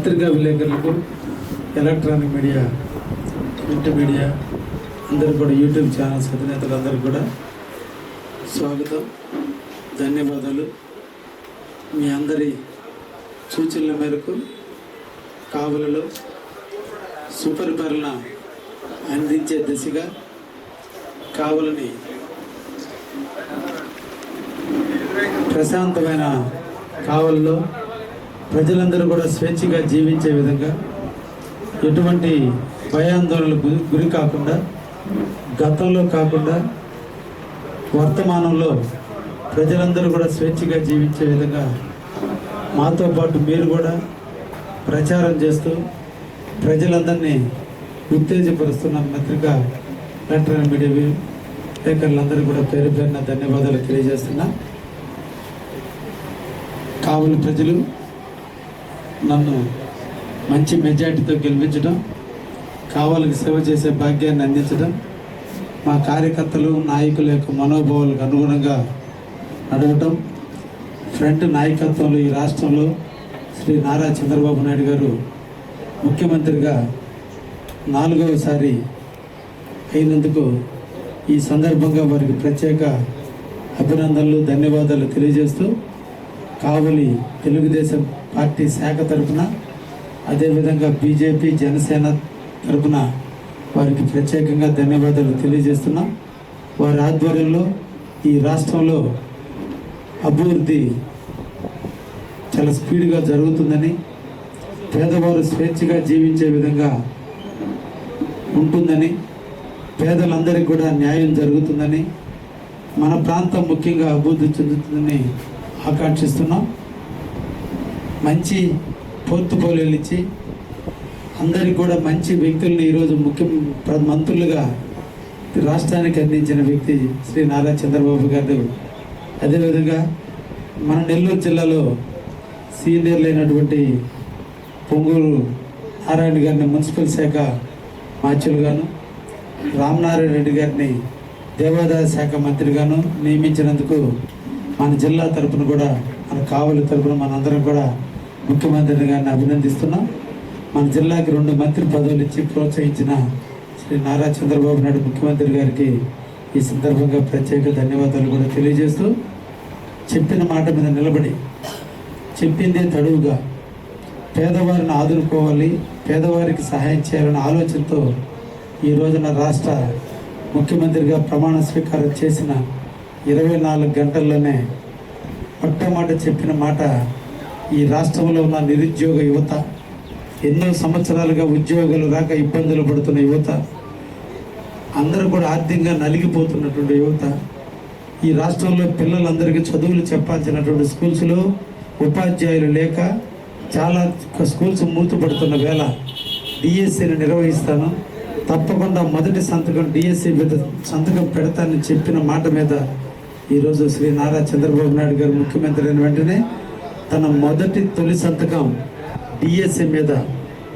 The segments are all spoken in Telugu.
పత్రికా విలేకరులకు ఎలక్ట్రానిక్ మీడియా ప్రింట్ మీడియా అందరూ కూడా యూట్యూబ్ ఛానల్స్ అధినేతలందరూ కూడా స్వాగతం ధన్యవాదాలు. మీ అందరి సూచనల మేరకు కావలలో సుపరిపాలన అందించే దిశగా కావులని ప్రశాంతమైన కావల్లో ప్రజలందరూ కూడా స్వేచ్ఛగా జీవించే విధంగా ఎటువంటి భయాందోళనలకు గురి- గురి కాకుండా గతంలో కాకుండా వర్తమానంలో ప్రజలందరూ కూడా స్వేచ్ఛగా జీవించే విధంగా మాతో పాటు మీరు కూడా ప్రచారం చేస్తూ ప్రజలందరినీ ఉత్తేజపరుస్తున్న పత్రిక ఎలక్ట్రానిక్ మీడియా విలేకరులందరూ కూడా పేరు పేరున ధన్యవాదాలు తెలియజేస్తున్నా. కావులు ప్రజలు నన్ను మంచి మెజార్టీతో గెలిపించడం కావాలని సేవ చేసే భాగ్యాన్ని అందించడం మా కార్యకర్తలు నాయకుల యొక్క మనోభావాలకు అనుగుణంగా నడవటం. ఫ్రంట్ నాయకత్వంలో ఈ రాష్ట్రంలో శ్రీ నారా చంద్రబాబు నాయుడు గారు ముఖ్యమంత్రిగా నాలుగవసారి అయినందుకు ఈ సందర్భంగా వారికి ప్రత్యేక అభినందనలు ధన్యవాదాలు తెలియజేస్తూ కావలి తెలుగుదేశం పార్టీ శాఖ తరఫున అదేవిధంగా బీజేపీ జనసేన తరఫున వారికి ప్రత్యేకంగా ధన్యవాదాలు తెలియజేస్తున్నాం. వారి ఆధ్వర్యంలో ఈ రాష్ట్రంలో అభివృద్ధి చాలా స్పీడ్గా జరుగుతుందని పేదవారు స్వేచ్ఛగా జీవించే విధంగా ఉంటుందని పేదలందరికీ కూడా న్యాయం జరుగుతుందని మన ప్రాంతం ముఖ్యంగా అభివృద్ధి చెందుతుందని ఆకాంక్షిస్తున్నాం. మంచి పోర్టుఫోలియోలు ఇచ్చి అందరికి కూడా మంచి వ్యక్తుల్ని ఈరోజు ముఖ్య మంత్రులుగా రాష్ట్రానికి అందించిన వ్యక్తి శ్రీ నారా చంద్రబాబు గారు. అదేవిధంగా మన నెల్లూరు జిల్లాలో సీనియర్లు అయినటువంటి పొంగూరు నారాయణ గారిని మున్సిపల్ శాఖ మార్చులుగాను రామనారాయణ రెడ్డి గారిని దేవాదాయ శాఖ మంత్రిగాను నియమించినందుకు మన జిల్లా తరపున కూడా మన కావలి తరపున మనందరం కూడా ముఖ్యమంత్రి గారిని అభినందిస్తున్నాం. మన జిల్లాకి రెండు మంత్రి పదవులు ఇచ్చి ప్రోత్సహించిన శ్రీ నారా చంద్రబాబు నాయుడు ముఖ్యమంత్రి గారికి ఈ సందర్భంగా ప్రత్యేక ధన్యవాదాలు కూడా తెలియజేస్తూ చెప్పిన మాట మీద నిలబడి చెప్పిందే తడువుగా పేదవారిని ఆదుకోవాలి పేదవారికి సహాయం చేయాలనే ఆలోచనతో ఈ రోజున రాష్ట్ర ముఖ్యమంత్రిగా ప్రమాణ స్వీకారం చేసిన ఇరవై నాలుగు గంటల్లోనే మొట్టమొదట చెప్పిన మాట ఈ రాష్ట్రంలో ఉన్న నిరుద్యోగ యువత ఎన్నో సంవత్సరాలుగా ఉద్యోగాలు రాక ఇబ్బందులు పడుతున్న యువత అందరూ కూడా ఆర్థికంగా నలిగిపోతున్నటువంటి యువత ఈ రాష్ట్రంలో పిల్లలందరికీ చదువులు చెప్పాల్సినటువంటి స్కూల్స్లో ఉపాధ్యాయులు లేక చాలా స్కూల్స్ మూతపడుతున్న వేళ డిఎస్సిని నిర్వహిస్తాను. తప్పకుండా మొదటి సంతకం డిఎస్సి మీద సంతకం పెడతానని చెప్పిన మాట మీద ఈరోజు శ్రీ నారా చంద్రబాబు నాయుడు గారు ముఖ్యమంత్రి అయిన వెంటనే తన మొదటి తొలి సంతకం డిఎస్సి మీద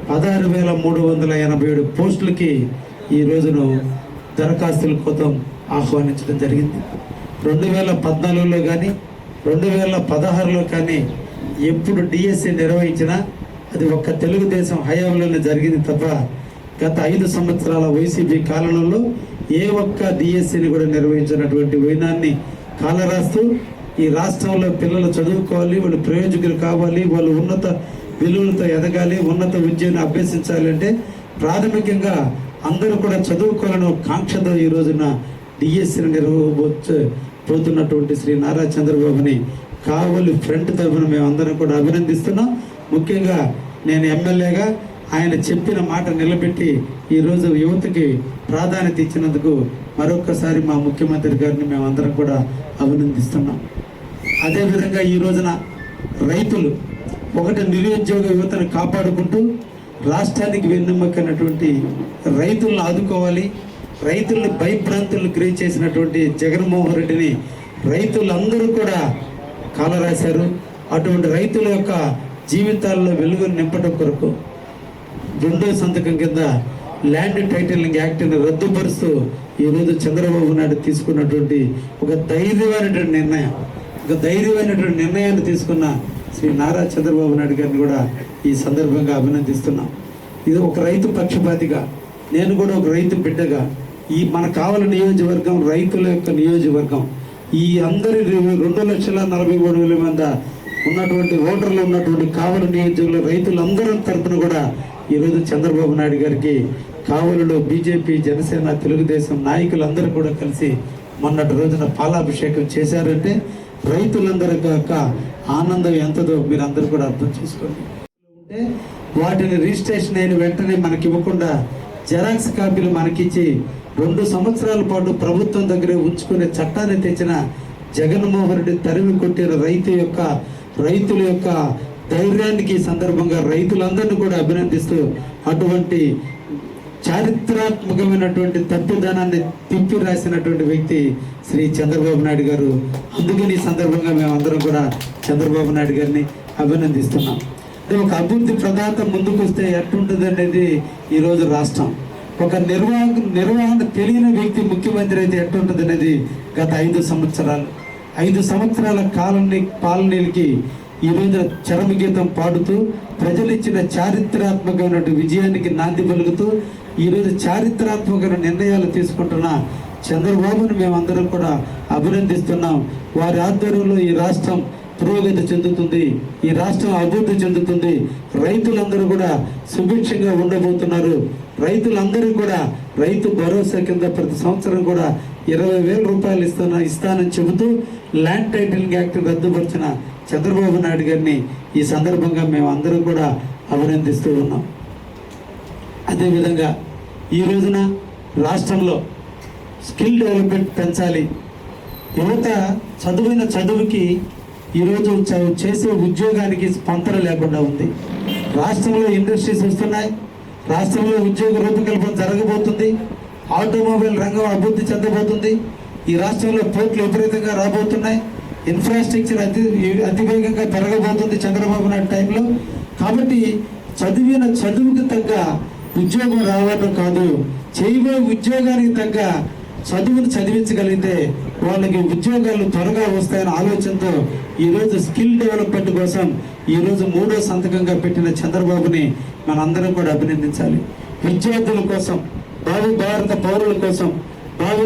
పదహారు వేల మూడు వందల ఎనభై ఏడు పోస్టులకి ఈ రోజును దరఖాస్తుల కోసం ఆహ్వానించడం జరిగింది. రెండు వేల పద్నాలుగులో కానీ రెండు వేల పదహారులో కానీ ఎప్పుడు డిఎస్సి నిర్వహించినా అది ఒక్క తెలుగుదేశం హయాంలోనే జరిగింది తప్ప గత ఐదు సంవత్సరాల వైసీపీ కాలంలో ఏ ఒక్క డిఎస్సిని కూడా నిర్వహించినటువంటి వైనాన్ని కాలరాస్తూ ఈ రాష్ట్రంలో పిల్లలు చదువుకోవాలి వాళ్ళు ప్రయోజకులు కావాలి వాళ్ళు ఉన్నత విలువలతో ఎదగాలి ఉన్నత విద్యను అభ్యసించాలి అంటే ప్రాథమికంగా అందరూ కూడా చదువుకోవాలని కాంక్షతో ఈ రోజున డిఎస్సీ నిర్వహించ పోతున్నటువంటి శ్రీ నారా చంద్రబాబుని కావలి ఫ్రంట్ తరఫున మేము అందరం కూడా అభినందిస్తున్నాం. ముఖ్యంగా నేను ఎమ్మెల్యేగా ఆయన చెప్పిన మాట నిలబెట్టి ఈరోజు యువతకి ప్రాధాన్యత ఇచ్చినందుకు మరొకసారి మా ముఖ్యమంత్రి గారిని మేము అందరం కూడా అభినందిస్తున్నాం. అదేవిధంగా ఈ రోజున రైతులు ఒకటి నిరుద్యోగ యువతను కాపాడుకుంటూ రాష్ట్రానికి వెన్నెమ్మకైనటువంటి రైతులను ఆదుకోవాలి రైతుల్ని భయభ్రాంతులను క్రియ చేసినటువంటి జగన్మోహన్ రెడ్డిని రైతులందరూ కూడా కాలరాశారు. అటువంటి రైతుల యొక్క జీవితాల్లో వెలుగును నింపడం కొరకు రెండో సంతకం కింద ల్యాండ్ టైటిలింగ్ యాక్ట్ని రద్దుపరుస్తూ ఈరోజు చంద్రబాబు నాయుడు తీసుకున్నటువంటి ఒక ధైర్యమైనటువంటి నిర్ణయం. ఒక ధైర్యమైనటువంటి నిర్ణయాన్ని తీసుకున్న శ్రీ నారా చంద్రబాబు నాయుడు గారిని కూడా ఈ సందర్భంగా అభినందిస్తున్నాం. ఇది ఒక రైతు పక్షపాతిగా నేను కూడా ఒక రైతు బిడ్డగా ఈ మన కావల నియోజకవర్గం రైతుల యొక్క నియోజకవర్గం ఈ అందరి రెండు లక్షల నలభై మూడు వేల మంది ఉన్నటువంటి ఓటర్లు ఉన్నటువంటి కావల నియోజకవర్గంలో రైతులందరూ తరపున కూడా ఈరోజు చంద్రబాబు నాయుడు గారికి కావలిలో బీజేపీ జనసేన తెలుగుదేశం నాయకులందరూ కూడా కలిసి మొన్నటి రోజున పాలాభిషేకం చేశారంటే రైతులందరి యొక్క ఆనందం ఎంతదో మీరు అందరూ కూడా అర్థం చేసుకోండి. ఉంటే వాటిని రిజిస్ట్రేషన్ అయిన వెంటనే మనకి ఇవ్వకుండా జెరాక్స్ కాపీలు మనకిచ్చి రెండు సంవత్సరాల పాటు ప్రభుత్వం దగ్గరే ఉంచుకునే చట్టాన్ని తెచ్చిన జగన్మోహన్ రెడ్డి తరిమి కొట్టిన రైతు యొక్క రైతుల యొక్క ధైర్యానికి సందర్భంగా రైతులందరినీ కూడా అభినందిస్తూ అటువంటి చారిత్రాత్మకమైనటువంటి తప్పిదనాన్ని తిప్పి రాసినటువంటి వ్యక్తి శ్రీ చంద్రబాబు నాయుడు గారు. అందుకని ఈ సందర్భంగా మేమందరం కూడా చంద్రబాబు నాయుడు గారిని అభినందిస్తున్నాం. అంటే ఒక అభివృద్ధి ప్రదాత ముందుకు వస్తే ఎట్టుంటుంది అనేది ఈరోజు రాష్ట్రం. ఒక నిర్వాహక నిర్వహణ తెలియని వ్యక్తి ముఖ్యమంత్రి అయితే ఎట్టుంటుంది అనేది గత ఐదు సంవత్సరాలు ఐదు సంవత్సరాల కాలనీ పాలనీలకి ఈ రోజు చరమగీతం పాడుతూ ప్రజలు ఇచ్చిన చారిత్రాత్మకమైన విజయానికి నాంది పలుకుతూ ఈరోజు చారిత్రాత్మకమైన నిర్ణయాలు తీసుకుంటున్న చంద్రబాబును మేమందరం కూడా అభినందిస్తున్నాం. వారి ఆధ్వర్యంలో ఈ రాష్ట్రం పురోగతి చెందుతుంది. ఈ రాష్ట్రం అభివృద్ధి చెందుతుంది. రైతులందరూ కూడా సుభిక్షంగా ఉండబోతున్నారు. రైతులందరూ కూడా రైతు భరోసా కింద ప్రతి సంవత్సరం కూడా ఇరవై వేల రూపాయలు ఇస్తాన ఇస్తానని చెబుతూ ల్యాండ్ టైటిలింగ్ యాక్ట్ రద్దుపరిచిన చంద్రబాబు నాయుడు గారిని ఈ సందర్భంగా మేము అందరం కూడా అభినందిస్తూ ఉన్నాం. అదేవిధంగా ఈ రోజున రాష్ట్రంలో స్కిల్ డెవలప్మెంట్ పెంచాలి. యువత చదువైన చదువుకి ఈరోజు చేసే ఉద్యోగానికి స్పందన లేకుండా ఉంది. రాష్ట్రంలో ఇండస్ట్రీస్ వస్తున్నాయి. రాష్ట్రంలో ఉద్యోగ రూపకల్పన జరగబోతుంది. ఆటోమొబైల్ రంగం అభివృద్ధి చెందబోతుంది. ఈ రాష్ట్రంలో పోర్టులు విపరీతంగా రాబోతున్నాయి. ఇన్ఫ్రాస్ట్రక్చర్ అతి అతివేగంగా పెరగబోతుంది చంద్రబాబు నాయుడు టైంలో. కాబట్టి చదివిన చదువుకు తగ్గ ఉద్యోగం రావడం కాదు. చేయబోయే ఉద్యోగానికి తగ్గ చదువును చదివించగలిగితే వాళ్ళకి ఉద్యోగాలు త్వరగా వస్తాయన్న ఆలోచనతో ఈరోజు స్కిల్ డెవలప్మెంట్ కోసం ఈరోజు మూడో సంతకంగా పెట్టిన చంద్రబాబుని మనందరం కూడా అభినందించాలి. విద్యార్థుల కోసం భావి భారత పౌరుల కోసం భావి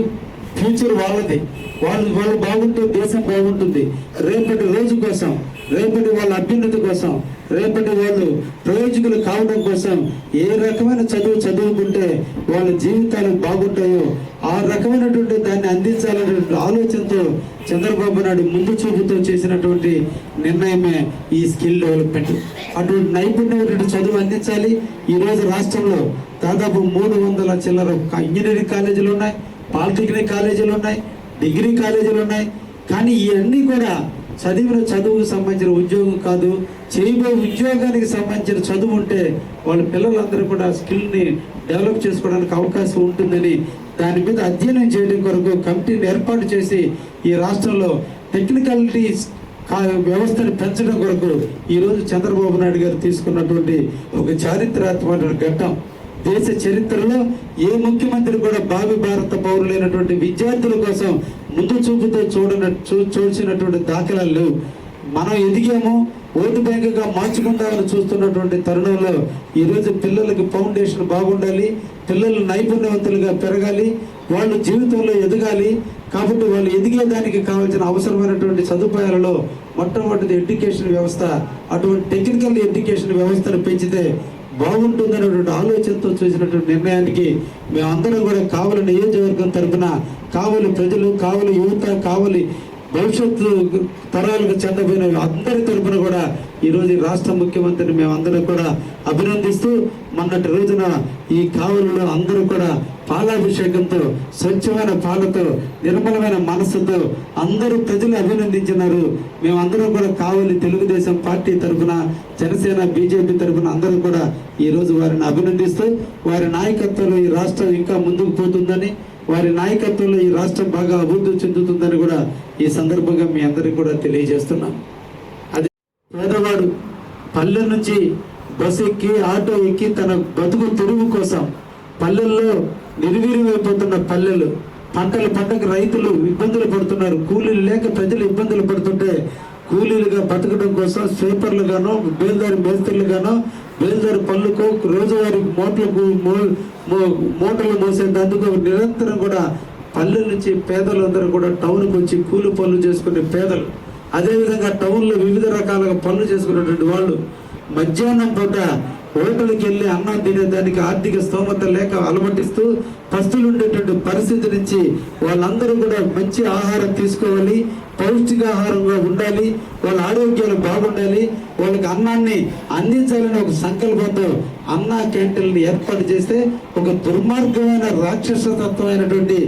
ఫ్యూచర్ వాళ్ళది. వాళ్ళు వాళ్ళు బాగుంటే దేశం బాగుంటుంది. రేపటి రోజు కోసం రేపటి వాళ్ళ అభ్యున్నతి కోసం రేపటి వాళ్ళు ప్రయోజకులు కావడం కోసం ఏ రకమైన చదువు చదువుకుంటే వాళ్ళ జీవితాలు బాగుంటాయో ఆ రకమైనటువంటి దాన్ని అందించాలనేటువంటి ఆలోచనతో చంద్రబాబు నాయుడు ముందు చూపుతో చేసినటువంటి నిర్ణయమే ఈ స్కిల్ డెవలప్మెంట్. అటువంటి నైపుణ్యమైనటువంటి చదువు అందించాలి. ఈ రోజు రాష్ట్రంలో దాదాపు మూడు వందల చిల్లర ఇంజనీరింగ్ కాలేజీలు ఉన్నాయి. పాలిటెక్నిక్ కాలేజీలు ఉన్నాయి డిగ్రీ కాలేజీలు ఉన్నాయి. కానీ ఇవన్నీ కూడా చదివిన చదువుకు సంబంధించిన ఉద్యోగం కాదు. చేయబోయే ఉద్యోగానికి సంబంధించిన చదువు ఉంటే వాళ్ళ పిల్లలందరూ కూడా స్కిల్ని డెవలప్ చేసుకోవడానికి అవకాశం ఉంటుందని దాని మీద అధ్యయనం చేయడం కొరకు కమిటీని ఏర్పాటు చేసి ఈ రాష్ట్రంలో టెక్నికాలిటీ వ్యవస్థను పెంచడం కొరకు ఈరోజు చంద్రబాబు నాయుడు గారు తీసుకున్నటువంటి ఒక చారిత్రాత్మక ఘట్టం. దేశ చరిత్రలో ఏ ముఖ్యమంత్రి కూడా భావి భారత పౌరులైనటువంటి విద్యార్థుల కోసం ముందు చూపుతో చూడన చూ చూసినటువంటి దాఖలాలు లేవు. మనం ఎదిగాము ఓటు బ్యాంకుగా మార్చుకుందామని చూస్తున్నటువంటి తరుణంలో ఈరోజు పిల్లలకి ఫౌండేషన్ బాగుండాలి పిల్లలు నైపుణ్యవంతులుగా పెరగాలి వాళ్ళు జీవితంలో ఎదగాలి. కాబట్టి వాళ్ళు ఎదిగేదానికి కావాల్సిన అవసరమైనటువంటి సదుపాయాలలో మొట్టమొదటిది ఎడ్యుకేషన్ వ్యవస్థ అటువంటి టెక్నికల్ ఎడ్యుకేషన్ వ్యవస్థను పెంచితే బాగుంటుందనేటువంటి ఆలోచనతో చేసినటువంటి నిర్ణయానికి మేమందరం కూడా కావలి నియోజకవర్గం తరఫున కావలి ప్రజలు కావలి యువత కావలి భవిష్యత్తు తరాలకు చెందబోయిన అందరి తరపున కూడా ఈరోజు ఈ రాష్ట్ర ముఖ్యమంత్రిని మేమందరం కూడా అభినందిస్తూ మొన్నటి రోజున ఈ కావలిలో అందరూ కూడా పాలాభిషేకంతో స్వచ్ఛమైన పాలతో నిర్మలమైన మనస్సుతో అందరూ ప్రజలు అభినందించినారు. మేమందరం కూడా కావలి తెలుగుదేశం పార్టీ తరఫున జనసేన బీజేపీ తరఫున అందరూ కూడా ఈరోజు వారిని అభినందిస్తూ వారి నాయకత్వంలో ఈ రాష్ట్రం ఇంకా ముందుకు పోతుందని వారి నాయకత్వంలో ఈ రాష్ట్రం బాగా అభివృద్ధి చెందుతుందని కూడా ఈ సందర్భంగా మీ అందరికీ కూడా తెలియజేస్తున్నాం పేదవాడు పల్లె నుంచి బస్సు ఎక్కి ఆటో ఎక్కి తన బతుకు తెరువు కోసం పల్లెల్లో నిర్వీర్యమైపోతున్న పల్లెలు. పంటల పంటకు రైతులు ఇబ్బందులు పడుతున్నారు. కూలీలు లేక ప్రజలు ఇబ్బందులు పడుతుంటే కూలీలుగా బతకడం కోసం స్వీపర్లుగాను బేల్దారి మేస్త్రులుగాను బేల్దారి పళ్ళుకు రోజువారీ మూటలకు మోటలు మోసేందుకు నిరంతరం కూడా పల్లెల నుంచి పేదలందరూ కూడా టౌన్కి వచ్చి కూలి పనులు చేసుకునే పేదలు. అదేవిధంగా టౌన్లో వివిధ రకాలుగా పనులు చేసుకునేటువంటి వాళ్ళు మధ్యాహ్నం పూట హోటల్కి వెళ్ళి అన్నం తినేదానికి ఆర్థిక స్తోమత లేక అలమటిస్తూ పస్తులు ఉండేటువంటి పరిస్థితి నుంచి వాళ్ళందరూ కూడా మంచి ఆహారం తీసుకోవాలి పౌష్టికాహారంగా ఉండాలి వాళ్ళ ఆరోగ్యాలు బాగుండాలి వాళ్ళకి అన్నాన్ని అందించాలని ఒక సంకల్పంతో అన్నా క్యాంటీన్లు ఏర్పాటు చేస్తే ఒక దుర్మార్గమైన రాక్షసతత్వమైనటువంటి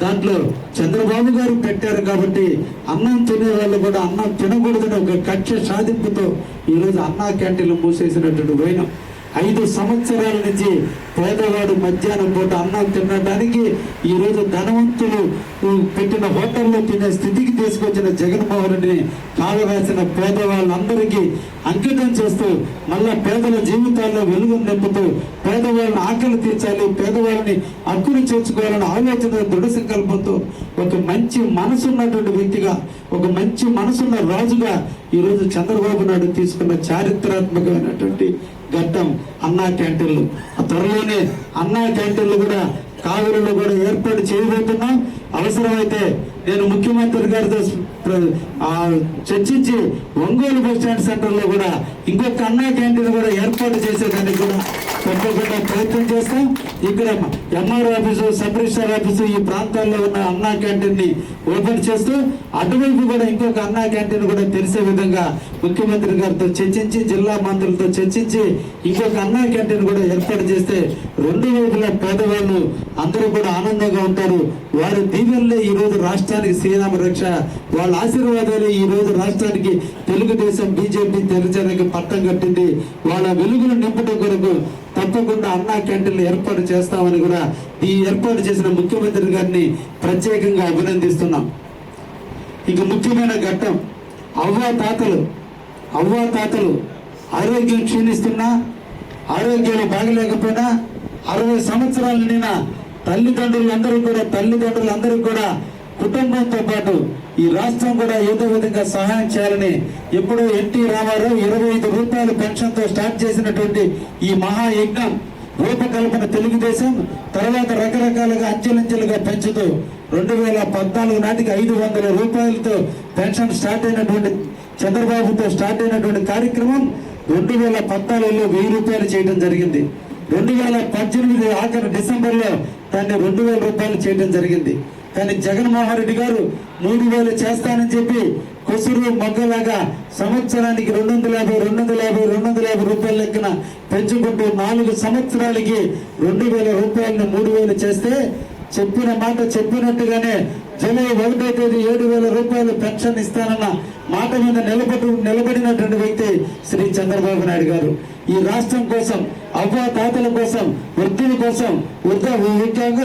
దాంట్లో చంద్రబాబు గారు పెట్టారు కాబట్టి అన్నం తినే వాళ్ళు కూడా అన్నం తినకూడదని ఒక కక్ష సాధింపుతో ఈరోజు అన్నా క్యాంటీన్లు మూసేసినటువంటి పోయినాం ఐదు సంవత్సరాల నుంచి పేదవాడు మధ్యాహ్నం పూట అన్నం తినడానికి ఈరోజు ధనవంతులు పెట్టిన హోటల్లో తినే స్థితికి తీసుకొచ్చిన జగన్మోహన్ రెడ్డిని కాలరాసిన పేదవాళ్ళందరికీ అంకితం చేస్తూ మళ్ళా పేదల జీవితాల్లో వెలుగు నింపుతూ పేదవాళ్ళని ఆకలి తీర్చాలి పేదవాళ్ళని హక్కులు చేర్చుకోవాలని ఆలోచన దృఢ సంకల్పంతో ఒక మంచి మనసున్నటువంటి వ్యక్తిగా ఒక మంచి మనసున్న రాజుగా ఈరోజు చంద్రబాబు నాయుడు తీసుకున్న చారిత్రాత్మకమైనటువంటి ఘట్టం అన్నా క్యాంటీన్లు. త్వరలోనే అన్నా క్యాంటీన్లు కూడా కావలిలో కూడా ఏర్పాటు చేయబోతున్నాం. అవసరమైతే నేను ముఖ్యమంత్రి గారితో చర్చించి ఒంగోలు బస్ స్టాండ్ సెంటర్లో కూడా ఇంకొక అన్నా క్యాంటీన్ కూడా ఏర్పాటు చేసేదానికి కూడా తప్పకుండా ప్రయత్నం చేస్తాం. ఇక్కడ MR office sub register office ఈ ప్రాంతాల్లో ఉన్న అన్నా క్యాంటీన్ని ఓపెన్ చేస్తూ అటువైపు కూడా ఇంకొక అన్నా క్యాంటీన్ కూడా తెలిసే విధంగా ముఖ్యమంత్రి గారితో చర్చించి జిల్లా మంత్రులతో చర్చించి ఇంకొక అన్నా క్యాంటీన్ కూడా ఏర్పాటు చేస్తే రెండు వైపులా పేదవాళ్ళు అందరూ కూడా ఆనందంగా ఉంటారు. వారి దీవెనలే ఈ రోజు రాష్ట్రానికి శ్రీరామ రక్ష. వాళ్ళ ఆశీర్వాదాలు ఈ రోజు రాష్ట్రానికి తెలుగుదేశం బీజేపీ తెలుగుదేశానికి పట్టం కట్టింది. వాళ్ళ వెలుగులు నింపడం కొరకు తప్పకుండా అన్నా క్యాంటీన్లు ఏర్పాటు చేస్తామని కూడా ఈ ఏర్పాటు చేసిన ముఖ్యమంత్రి గారిని ప్రత్యేకంగా అభినందిస్తున్నాం. ఇక ముఖ్యమైన ఘట్టం అవ్వ తాతలు అవ్వ తాతలు ఆరోగ్యం క్షీణిస్తున్నా ఆరోగ్యాలు బాగలేకపోయినా అరవై సంవత్సరాలు నిండిన తల్లిదండ్రులందరూ కూడా తల్లిదండ్రులందరూ కూడా కుటుంబంతో పాటు ఈ రాష్ట్రం కూడా ఏదో విధంగా సహాయం చేయాలని ఎప్పుడు ఎన్టీ రామారావు ఇరవై ఐదు రూపాయలు పెన్షన్తో స్టార్ట్ చేసినటువంటి ఈ మహాయజ్ఞం రూపకల్పన తెలుగుదేశం తర్వాత రకరకాలుగా అంచెలంచెలుగా పెంచుతూ రెండు వేల పద్నాలుగు నాటికి ఐదు వందల రూపాయలతో పెన్షన్ స్టార్ట్ అయినటువంటి చంద్రబాబుతో స్టార్ట్ అయినటువంటి కార్యక్రమం రెండు వేల పద్నాలుగులో వెయ్యి రూపాయలు చేయడం జరిగింది. రెండు వేల పద్దెనిమిది ఆఖరి డిసెంబర్లో దాన్ని రెండు వేల రూపాయలు చేయడం జరిగింది. కానీ జగన్మోహన్ రెడ్డి గారు మూడు వేలు చేస్తానని చెప్పి కొసురు మొగ్గలాగా సంవత్సరానికి రెండు వందల యాభై రెండు వందల యాభై రెండు వందల యాభై రూపాయల లెక్కన పెంచుకుంటూ నాలుగు సంవత్సరాలకి రెండు వేల రూపాయలను మూడు వేలు చేస్తే చెప్పిన మాట చెప్పినట్టుగానే జూలై ఒకటో తేదీ ఏడు వేల రూపాయలు పెన్షన్ ఇస్తానన్న మాట మీద నిలబడి నిలబడినటువంటి వ్యక్తి శ్రీ చంద్రబాబు నాయుడు గారు. ఈ రాష్ట్రం కోసం అవ్వ తాతల కోసం వృద్ధుల కోసం వృద్ధ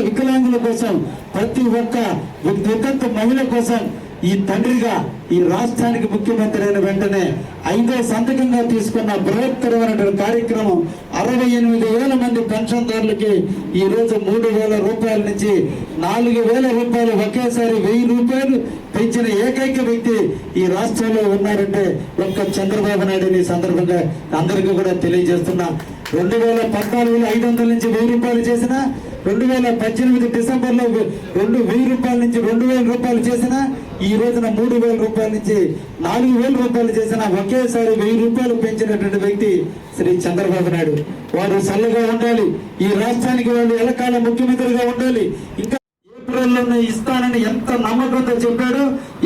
వికలాంగుల కోసం ప్రతి ఒక్క వితంతు మహిళ కోసం ఈ తండ్రిగా ఈ రాష్ట్రానికి ముఖ్యమంత్రి అయిన వెంటనే ఐదో సంతకంగా తీసుకున్న బృహత్తరమైనటువంటి కార్యక్రమం అరవై ఎనిమిది వేల మంది పెన్షన్దారులకి ఈ రోజు మూడు వేల రూపాయల నుంచి నాలుగు వేల రూపాయలు ఒకేసారి వెయ్యి రూపాయలు పెంచిన ఏకైక వ్యక్తి ఈ రాష్ట్రంలో ఉన్నారంటే ఒక్క చంద్రబాబు నాయుడు ఈ సందర్భంగా అందరికీ కూడా తెలియజేస్తున్నా. రెండు వేల పద్నాలుగులో ఐదు వందల నుంచి వెయ్యి రూపాయలు చేసిన రెండు వేల పద్దెనిమిది డిసెంబర్లో రెండు వెయ్యి రూపాయల నుంచి రెండు వేల రూపాయలు చేసిన ఈ రోజున మూడు వేల రూపాయల నుంచి నాలుగు వేల రూపాయలు చేసిన ఒకేసారి వెయ్యి రూపాయలు పెంచినటువంటి వ్యక్తి శ్రీ చంద్రబాబు నాయుడు. వారు చల్లగా ఉండాలి. ఈ రాష్ట్రానికి వాళ్ళు ఎలకాల ముఖ్యమంత్రిగా ఉండాలి. ఇంకా ఏప్రిల్లోనే ఇస్తానని ఎంత నమ్మకంతో చెప్పాడు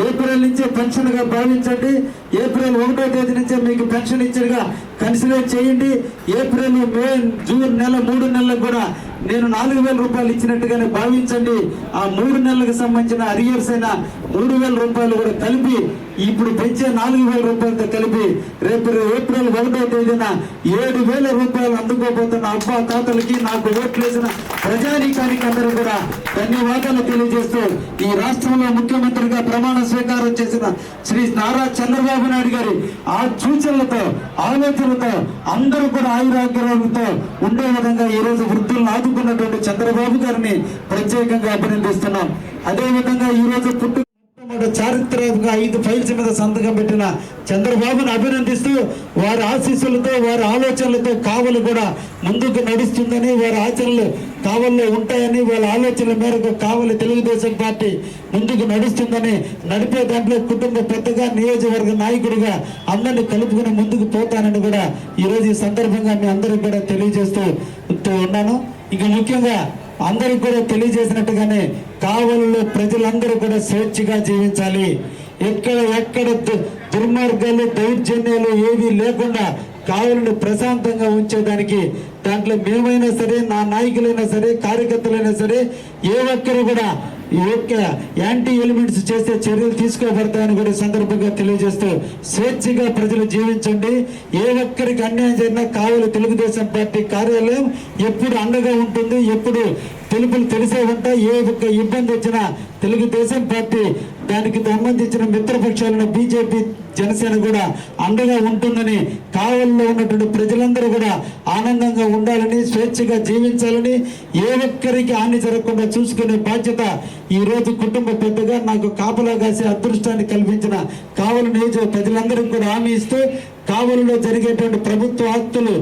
ఏప్రిల్ నుంచే పెన్షన్గా భావించండి. ఏప్రిల్ ఒకటో తేదీ నుంచే మీకు పెన్షన్ ఇచ్చారుగా. కన్సిడర్ చేయండి. ఏప్రిల్ మే జూన్ నెల మూడు నెలలకు కూడా నేను నాలుగు వేల రూపాయలు ఇచ్చినట్టుగానే భావించండి. ఆ మూడు నెలలకు సంబంధించిన అరియర్స్ అయిన మూడు వేల రూపాయలు కూడా కలిపి ఇప్పుడు పెంచే నాలుగు వేల రూపాయలతో కలిపి రేపు ఏప్రిల్ ఒకటో తేదీన ఏడు వేల రూపాయలు అందుకోబోతున్న అబ్బా తాతలకి నాకు ఓట్లేసిన ప్రజానీకానికి అందరూ కూడా ధన్యవాదాలు తెలియజేస్తూ ఈ రాష్ట్రంలో ముఖ్యమంత్రిగా ప్రమాణ స్వీకారం చేసిన శ్రీ నారా చంద్రబాబు నాయుడు గారి ఆ సూచనలతో ఆలోచనలతో అందరూ కూడా ఆయురాగ్యంతో ఉండే విధంగా ఈ రోజు వృద్ధులను ఆదుకున్నటువంటి చంద్రబాబు గారిని ప్రత్యేకంగా అభినందిస్తున్నాం. అదే విధంగా ఈ రోజు పుట్టు చారిత్రక ఐదు ఫైల్స్ మీద సంతకం పెట్టిన చంద్రబాబును అభినందిస్తూ వారి ఆశీస్సులతో వారి ఆలోచనలతో కావలు కూడా ముందుకు నడుస్తుందని వారి ఆచరణలు కావల్లో ఉంటాయని వాళ్ళ ఆలోచనల మేరకు కావలి తెలుగుదేశం పార్టీ ముందుకు నడుస్తుందని నడిపే దాంట్లో కుటుంబ పెద్దగా నియోజకవర్గ నాయకుడిగా అందరిని కలుపుకుని ముందుకు పోతానని కూడా ఈరోజు ఈ సందర్భంగా మీ అందరికీ కూడా తెలియజేస్తూ ఉన్నాను. ఇక ముఖ్యంగా అందరికి కూడా తెలియజేసినట్టుగానే కావలిలో ప్రజలందరూ కూడా స్వేచ్ఛగా జీవించాలి. ఎక్కడ ఎక్కడ దుర్మార్గాలు దౌర్జన్యాలు ఏవి లేకుండా కావలిని ప్రశాంతంగా ఉంచేదానికి దాంట్లో మేమైనా సరే నా నాయకులైనా సరే కార్యకర్తలైనా సరే ఏ ఒక్కరు కూడా ఈ యొక్క యాంటీ ఎలిమెంట్స్ చేసే చర్యలు తీసుకోబడతాయని కూడా సందర్భంగా తెలియజేస్తూ స్వేచ్ఛగా ప్రజలు జీవించండి. ఏ ఒక్కరికి అన్యాయం జరిగినా కావాలి తెలుగుదేశం పార్టీ కార్యాలయం ఎప్పుడు అండగా ఉంటుంది ఎప్పుడు తెలుపులు తెలిసే ఉంటా ఏ ఒక్క ఇబ్బంది వచ్చినా తెలుగుదేశం పార్టీ దానికి సంబంధించిన మిత్రపక్షాలను బీజేపీ జనసేన కూడా అండగా ఉంటుందని కావల్లో ఉన్నటువంటి ప్రజలందరూ కూడా ఆనందంగా ఉండాలని స్వేచ్ఛగా జీవించాలని ఏ ఒక్కరికి హాని జరగకుండా చూసుకునే బాధ్యత ఈరోజు కుటుంబ పెద్దగా నాకు కాపలా కాసే అదృష్టాన్ని కల్పించిన కావలి నియోజక ప్రజలందరికీ కూడా హామీ ఇస్తూ కావలిలో జరిగేటువంటి ప్రభుత్వ ఆస్తులు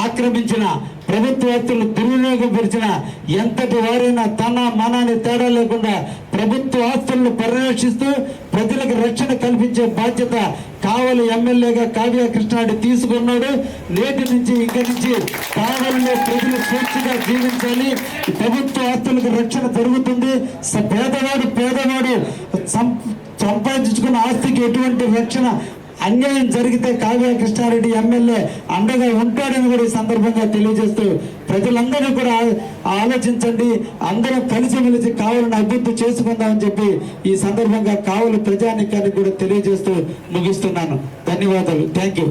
ఆక్రమించిన ప్రభుత్వ ఆస్తులు దుర్వినియోగపరిచిన ఎంతటి వారైనా తన మనాన్ని తేడా లేకుండా ప్రభుత్వ ఆస్తులను పరిరక్షిస్తూ ప్రజలకు రక్షణ కల్పించే బాధ్యత కావలి ఎమ్మెల్యేగా కావ్య కృష్ణారెడ్డి తీసుకున్నాడు. నేటి నుంచి ఇక నుంచి కావలిలో ప్రజలు స్వేచ్ఛగా జీవించాలి. ప్రభుత్వ ఆస్తులకు రక్షణ జరుగుతుంది. పేదవాడు పేదవాడు సం- సంపాదించుకున్న ఆస్తికి ఎటువంటి రక్షణ అన్యాయం జరిగితే కావ్య కృష్ణారెడ్డి ఎమ్మెల్యే అండగా ఉంటాడని కూడా ఈ సందర్భంగా తెలియజేస్తూ ప్రజలందరూ కూడా ఆలోచించండి. అందరం కలిసిమెలిసి కావాలని అభివృద్ధి చేసుకుందామని చెప్పి ఈ సందర్భంగా కావలి ప్రజానికానికి కూడా తెలియజేస్తూ ముగిస్తున్నాను. ధన్యవాదాలు. Thank you